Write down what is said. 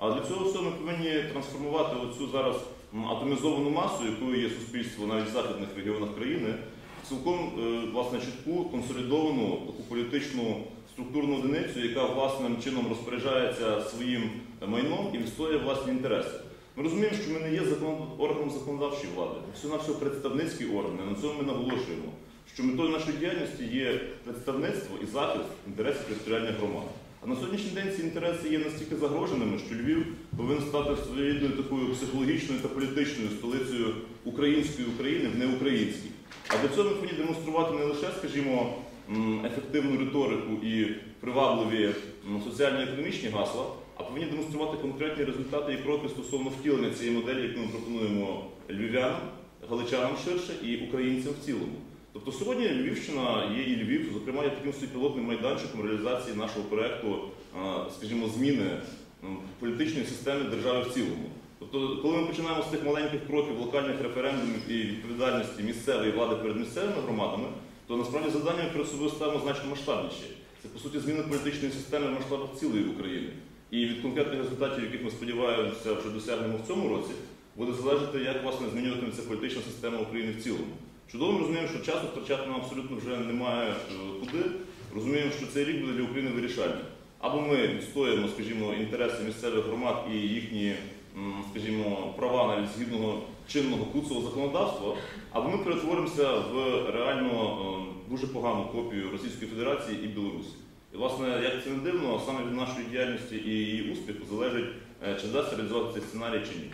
А для цього всього ми повинні трансформувати оцю зараз атомізовану масу, якою є суспільство навіть в західних регіонах країни, в цілком е, власне чітку консолідовану таку політичну структурну одиницю, яка власним чином розпоряджається своїм майном і відстоює власні інтереси. Ми розуміємо, що ми не є органом законодавчої влади, все на все представницький орган, на цьому ми наголошуємо, що метою нашої діяльності є представництво і захист інтересів територіальних громад. А на сьогоднішній день ці інтереси є настільки загроженими, що Львів повинен стати своєрідною такою психологічною та політичною столицею української України в неукраїнській. А для цього ми повинні демонструвати не лише, скажімо, ефективну риторику і привабливі соціально-економічні гасла, а повинні демонструвати конкретні результати і кроки стосовно втілення цієї моделі, яку ми пропонуємо львів'янам, галичанам ширше і українцям в цілому. Тобто сьогодні Львівщина є і Львів, зокрема, є таким собі пілотним майданчиком реалізації нашого проекту, скажімо, зміни політичної системи держави в цілому. Тобто, коли ми починаємо з тих маленьких кроків локальних референдумів і відповідальності місцевої влади перед місцевими громадами, то насправді завдання перед собою ставимо значно масштабніші. Це по суті зміна політичної системи в масштабах цілої України. І від конкретних результатів, яких ми сподіваємося, вже досягнемо в цьому році, буде залежати, як власне змінюватиметься політична система України в цілому. Чудово розуміємо, що часу втрачати нам абсолютно вже немає е, куди. Розуміємо, що цей рік буде для України вирішальним. Або ми відстоїмо, скажімо, інтереси місцевих громад і їхні, скажімо, права навіть згідного чинного куцового законодавства, або ми перетворимося в реально е, дуже погану копію Російської Федерації і Білорусі. І, власне, як це не дивно, саме від нашої діяльності і її успіху залежить, е, чи вдасться реалізувати цей сценарій чи ні.